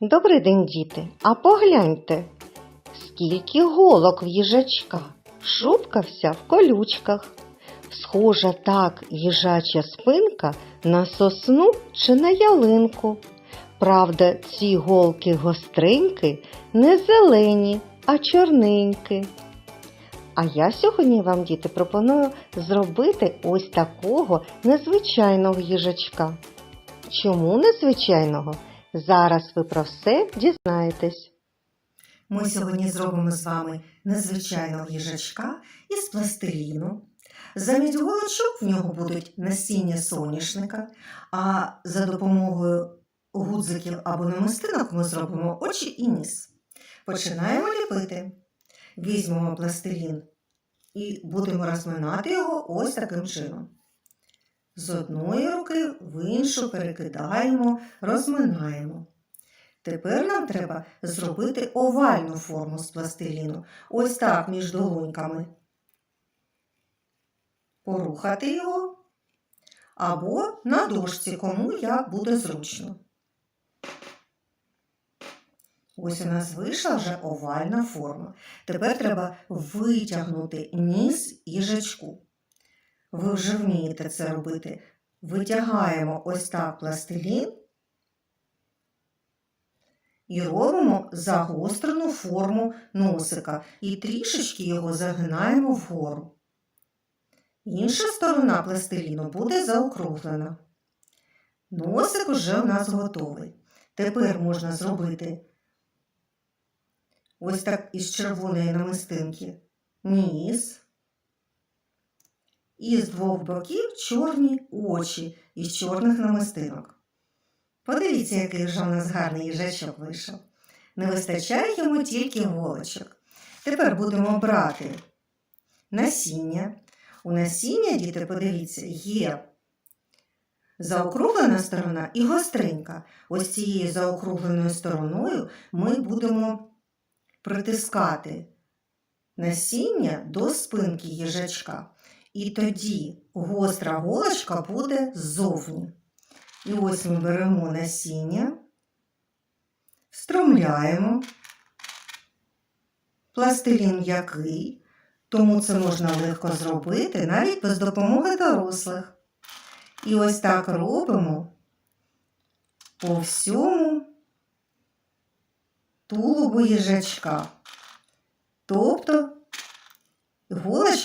Добрий день, діти. А погляньте, скільки голок в їжачка. Шубка вся в колючках. Схожа так їжача спинка на сосну чи на ялинку. Правда, ці голки гостренькі не зелені, а чорненькі. А я сьогодні вам, діти, пропоную зробити ось такого незвичайного їжачка. Чому незвичайного? Зараз ви про все дізнаєтесь. Ми сьогодні зробимо з вами незвичайного їжачка із пластиліну. Замість голочок в нього будуть насіння соняшника, а за допомогою гудзиків або намистинок ми зробимо очі і ніс. Починаємо ліпити. Візьмемо пластилін і будемо розминати його ось таким чином. З одної руки в іншу перекидаємо, розминаємо. Тепер нам треба зробити овальну форму з пластиліну. Ось так між долоньками. Порухати його. Або на дошці, кому як буде зручно. Ось у нас вийшла вже овальна форма. Тепер треба витягнути ніс їжачку. Ви вже вмієте це робити. Витягаємо ось так пластилін і робимо загострену форму носика і трішечки його загинаємо вгору. Інша сторона пластиліну буде заокруглена. Носик уже у нас готовий. Тепер можна зробити ось так із червоної намистинки ніс. І з двох боків чорні очі із чорних намистинок. Подивіться, який вже у нас гарний їжачок вийшов. Не вистачає йому тільки голочок. Тепер будемо брати насіння. У насіння, діти, подивіться, є заокруглена сторона і гостренька. Ось цією заокругленою стороною ми будемо притискати насіння до спинки їжачка. І тоді гостра голочка буде ззовні. І ось ми беремо насіння, встромляємо. Пластилін м'який, тому це можна легко зробити навіть без допомоги дорослих. І ось так робимо по всьому тулубу їжачка.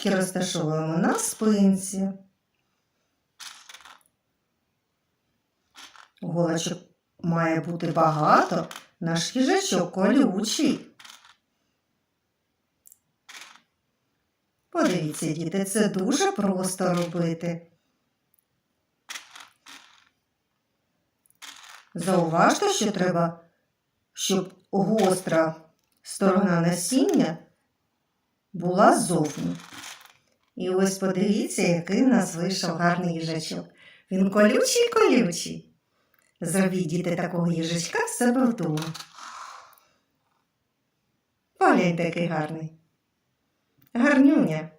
Голочки розташовуємо на спинці. Голочок має бути багато, наш їжачок колючий. Подивіться, діти, це дуже просто робити. Зауважте, що треба, щоб гостра сторона насіння була ззовні. І ось подивіться, який в нас вийшов гарний їжачок. Він колючий колючий. Зробіть діти такого їжачка в себе вдома. Поглянь який гарний. Гарнюня.